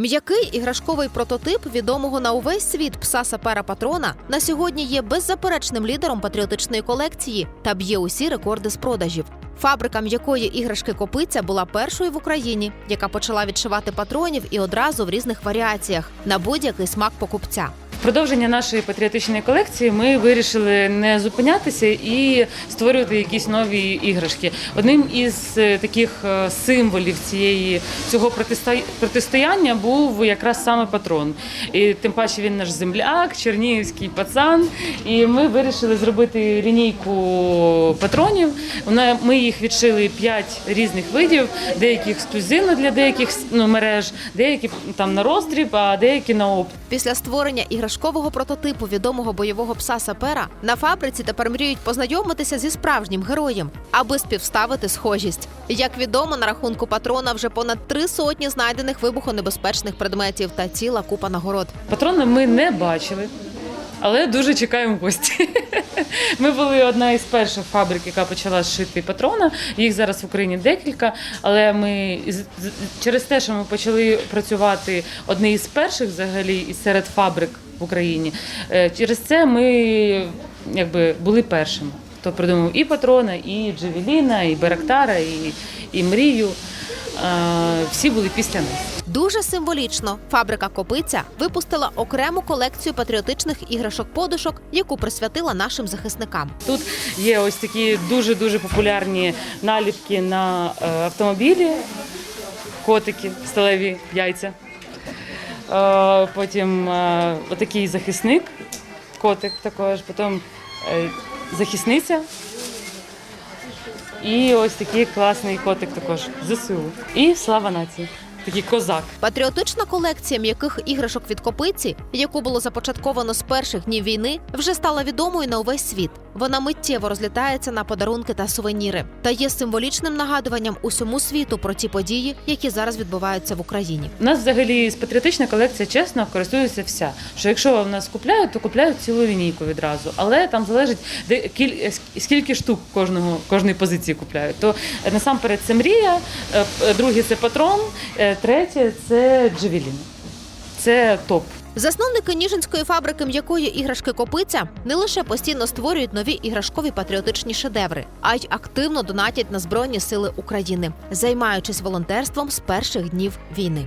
М'який іграшковий прототип відомого на увесь світ пса сапера патрона на сьогодні є беззаперечним лідером патріотичної колекції та б'є усі рекорди з продажів. Фабрика м'якої іграшки Копиця була першою в Україні, яка почала відшивати патронів і одразу в різних варіаціях на будь-який смак покупця. Продовження нашої патріотичної колекції ми вирішили не зупинятися і створювати якісь нові іграшки. Одним із е, таких е, символів цієї цього протистояння був якраз саме патрон. І тим паче він наш земляк, чернігівський пацан. І ми вирішили зробити лінійку патронів. Ми їх відшили п'ять різних видів, деякі ексклюзивно для деяких ну, мереж, деякі там на роздріб, а деякі на опт. Після створення іграшкового прототипу відомого бойового пса сапера на фабриці тепер мріють познайомитися зі справжнім героєм, аби співставити схожість. Як відомо, на рахунку патрона вже понад три сотні знайдених вибухонебезпечних предметів та ціла купа нагород. Патрона ми не бачили, але дуже чекаємо гості. Ми були одна із перших фабрик, яка почала шити патрона. Їх зараз в Україні декілька. Але ми через те, що ми почали працювати одні із перших взагалі із серед фабрик в Україні. е, Через це ми якби були першими. Хто придумав і патрона, і Джевеліна, і Берактара, і, і мрію. Е, Всі були після нас. Дуже символічно фабрика Копиця випустила окрему колекцію патріотичних іграшок-подушок, яку присвятила нашим захисникам. Тут є ось такі дуже дуже популярні наліпки на е, автомобілі, котики, сталеві яйця. Е, Потім е, отакий захисник, котик також, потім е, захисниця. І ось такий класний котик також ЗСУ. І слава нації. Такий козак. Патріотична колекція м'яких іграшок від копиці, яку було започатковано з перших днів війни, вже стала відомою на увесь світ. Вона миттєво розлітається на подарунки та сувеніри та є символічним нагадуванням усьому світу про ті події, які зараз відбуваються в Україні. У нас взагалі з патріотична колекція, чесно, користується вся. Що якщо в нас купляють, то купляють цілу лінійку відразу. Але там залежить де кіль, скільки штук кожного кожної позиції купляють. То е, насамперед це мрія, е, друге це патрон, е, третє це джевелін. Це топ. Засновники Ніжинської фабрики м'якої іграшки Копиця не лише постійно створюють нові іграшкові патріотичні шедеври, а й активно донатять на збройні сили України, займаючись волонтерством з перших днів війни.